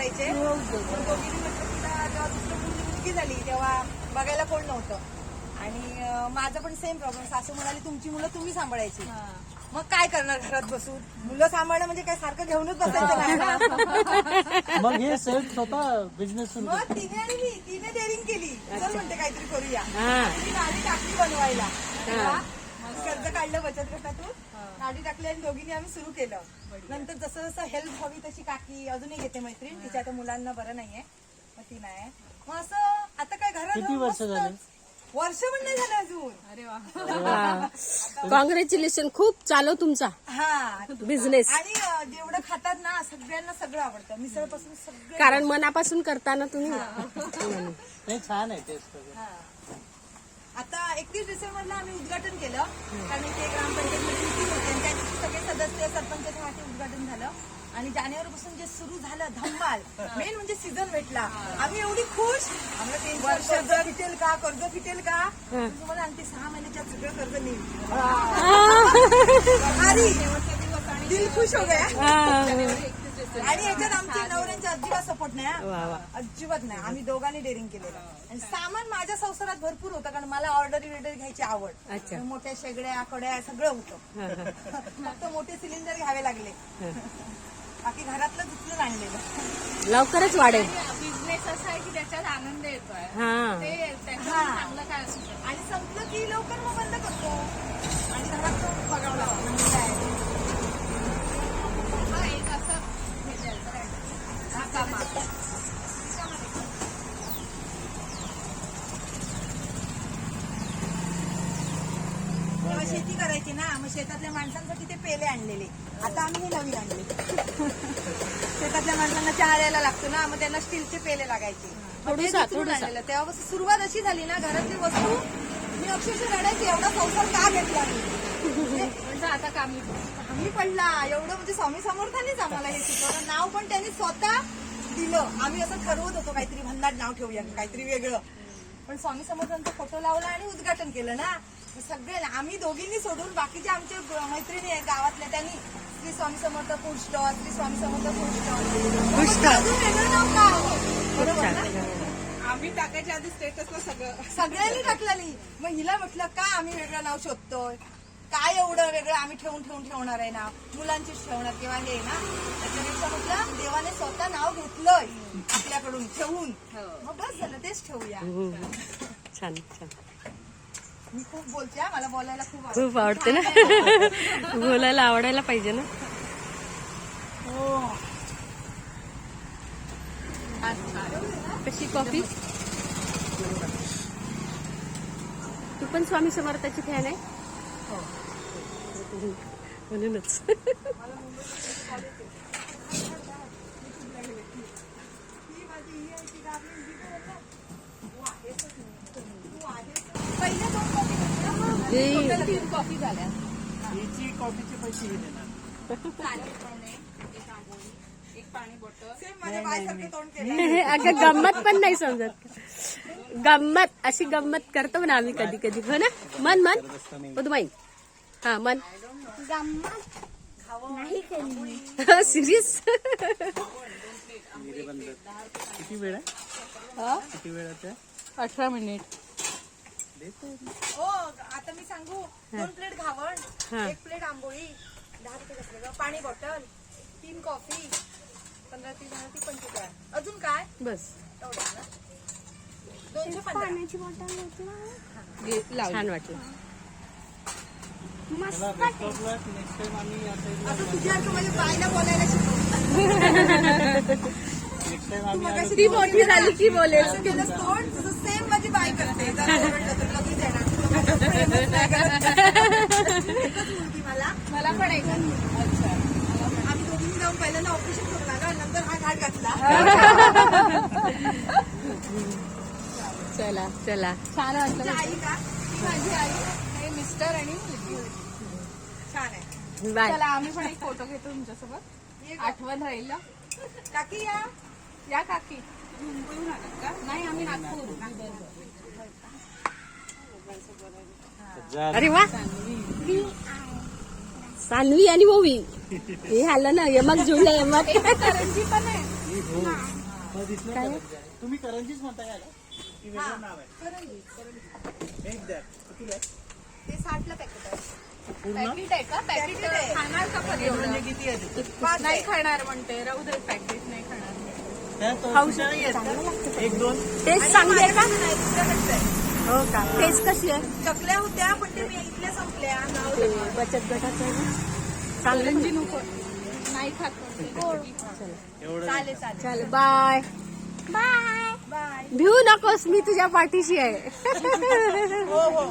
करायचे. पण दोघींनी म्हटलं तिला जेव्हा दुसरं मुलगी मुलगी झाली तेव्हा बघायला कोण नव्हतं. आणि अं, माझं पण सेम प्रॉब्लेम सासू म्हणाली तुमची मुलं तुम्ही सांभाळायची. मग काय करणार घरात बसून? मुलं सांभाळणं म्हणजे काय? सारखं घेऊनच बसायचं नाही ना. मग हे सेल्फ स्वतः बिझनेस सुरू मग तिने आणि मी तिने डेअरिंग केली. चल म्हणते काहीतरी करूया. हा. तिने गाडी टाकली बनवायला. तेव्हा कर्ज काढलं बचत गटातून. गाडी टाकली आणि दोघींनी आम्ही सुरू केलं. नंतर जसं जसं हेल्प हवी तशी काकी अजूनही घेते मैत्रीण. तिच्या आता मुलांना बरं नाहीये. मग ती नाही. मग असं आता काय घरात किती वर्ष. झाले? वर्ष पण नाही झालं अजून. कॉंग्रॅच्युलेशन खूप चालव तुमचा. हा. बिझनेस आणि अं, जेवढं खातात ना सगळ्यांना सगळं आवडतं. मिसळपासून सगळं कारण मनापासून करताना तुम्ही. नाही छान आहे टेस्ट वगैरे. हा. आता एकतीस डिसेंबरला आम्ही उद्घाटन केलं. कारण ते ग्रामपंचायत मीटिंग होते आणि त्या दिवशी सगळे सदस्य सरपंचाच्या हाती उद्घाटन झालं. आणि जानेवारी पासून जे सुरू झालं धम्माल मेन म्हणजे सीझन भेटला. आम्ही एवढी खुश. आम्हाला तीन वर्ष कर्ज फिटेल का? कर्ज फिटेल का? तुम्हाला आणखी सहा महिन्याच्या सगळं कर्ज नेईल अरे दिल खुश हो गया. आणि याच्यात आमच्या नवऱ्यांचा अजिबात सपोर्ट नाही हा. अजिबात नाही. आम्ही दोघांनी डेअरिंग केलेलं. आणि सामान माझ्या संसारात भरपूर होतं कारण मला ऑर्डर विर्डर घ्यायची आवड. मोठ्या शेगड्या कड्या सगळं होतं. फक्त मोठे सिलेंडर घ्यावे लागले. बाकी घरातलं दुसरं आणलेलं. लवकरच वाढेल. बिझनेस असा आहे की त्याच्यात आनंद येतोय. हा. ते चांगलं काय असू शकतं? आणि संपलं की लवकर मग बंद करतो. आणि घरात बघावं लागतं म्हणजे काय. हा एक असं हे द्यायचं काय. हा कामा. तेव्हा शेती करायची ना मग शेतातल्या माणसांसाठी ते पेले आणलेले. आता आम्ही हे नवीन आणले. शेतातल्या माणसांना चहा द्यायला लागतो ना मग त्यांना स्टीलचे पेले लागायचे. आणलेलं तेव्हापासून सुरुवात अशी झाली ना घरातली वस्तू मी अक्षरशः रडायची एवढा संसार का घेतला म्हणजे आता कामी आम्ही पडला. एवढं म्हणजे स्वामी समर्थांनीच आम्हाला हे शिकवलं. नाव पण त्यांनी स्वतः दिलं. आम्ही असं ठरवत होतो काहीतरी भन्नाट नाव ठेवूया काहीतरी वेगळं. पण स्वामी समर्थांचा फोटो लावला आणि उद्घाटन केलं ना. सगळे ना- आम्ही दोघींनी सोडून बाकीचे आमचे ब- मैत्रिणी आहे गावातल्या त्यांनी Shri Swami Samarth food stall Shri Swami Samarth food stall अजून वेगळं नाव का? बरोबर ना? आम्ही टाकायच्या आधी स्टेटसला सगळं. सगळ्यांनी टाकलेली मग हिला म्हटलं का आम्ही वेगळं नाव शोधतोय? काय एवढं वेगळं आम्ही ठेवून ठेवून ठेवणार आहे नाव मुलांचीच ठेवणार किंवा हे ना? त्याच्यापेक्षा म्हटलं देवाने स्वतः नाव घेतलंय आपल्याकडून ठेवून. मग बस झालं तेच ठेवूया. हम्म. छान छान. मी खूप बोलते हा, मला बोलायला खूप आवडतं. खूप आवडते ना? बोलायला आवडायला पाहिजे ना? कशी कॉफी? तू पण स्वामी समर्थाची फॅन आहे? म्हणूनच. कॉफी हे तीन झाल्या. हिची कॉफीचे पैसे हे देणार अगं गंमत पण नाही समजत. गंमत अशी गंमत करतो ना आम्ही कधी कधी. हो ना? मन मन. पदुमाई हा मन. सिरियस किती वेळ आहे किती वेळ आहे अठरा मिनिट. हो आता मी सांगू. दोन प्लेट घावण हा. एक प्लेट आंबोळी दहा रुपये पाणी बॉटल तीन कॉफी पंधरा तीन पंचेचाळीस अजून काय? बस. एवढं दोनशे पंधरा. छान वाटलं. म्हणजे बायला बोलायला ती मोठी झाली की बोलेल असं केलं तोंड तुझं सेम माझी बाय करते. जरा ओरडलं तर लगेच येणार. तुला माझं प्रेमच नाही करत. एकच मुलगी मला. मला पण एक अच्छा आम्ही दोघींनी जाऊन पहिल्यांदा ऑपरेशन करून आलो नंतर हा घाट घातला चला. चला. छान वाटलं आई का? ती माझी आई. हे मिस्टर आणि मुलगी छान आहे. बाय चला आम्ही पण एक फोटो घेतो तुमच्यासोबत. आठवण राहील. ना काकी या. या काकी. मुंबईहून आलात का? नाही आम्ही नागपूर. अरे वा. सान्वी आणि ओवी हे आलं ना यमक जुळलं यमक. करंजी पण आहे. हो दिसलं काय? का? तुम्ही करंजीच म्हणता की वेगळं नाव आहे. करंजी, करंजी. एक द्या. किती आहे ते साठला पॅकेट आहे. पूर्ण? पॅकेट आहे का? पॅकेट पॅकेट आहे. खाणार का कधी म्हणजे एवढं? किती आहे ते? पाच नाही आहे. खाणार म्हणते. राहू दे पॅकेट नाही खाणार. त्या तो? एक दोन. टेस्ट चांगली आहे का? माझ्याकडे आहे. हो का? टेस्ट कशी आहे? चकल्या होत्या पण ते मी इथल्या संपल्या. नाव ते बचत गटाचं आहे ना? चांगलं करंजी नको. नाही खात म्हणते. एवढं चालेल चालेल. चल बाय बाय भिऊ नकोस मी तुझ्या पाठीशी आहे हो हो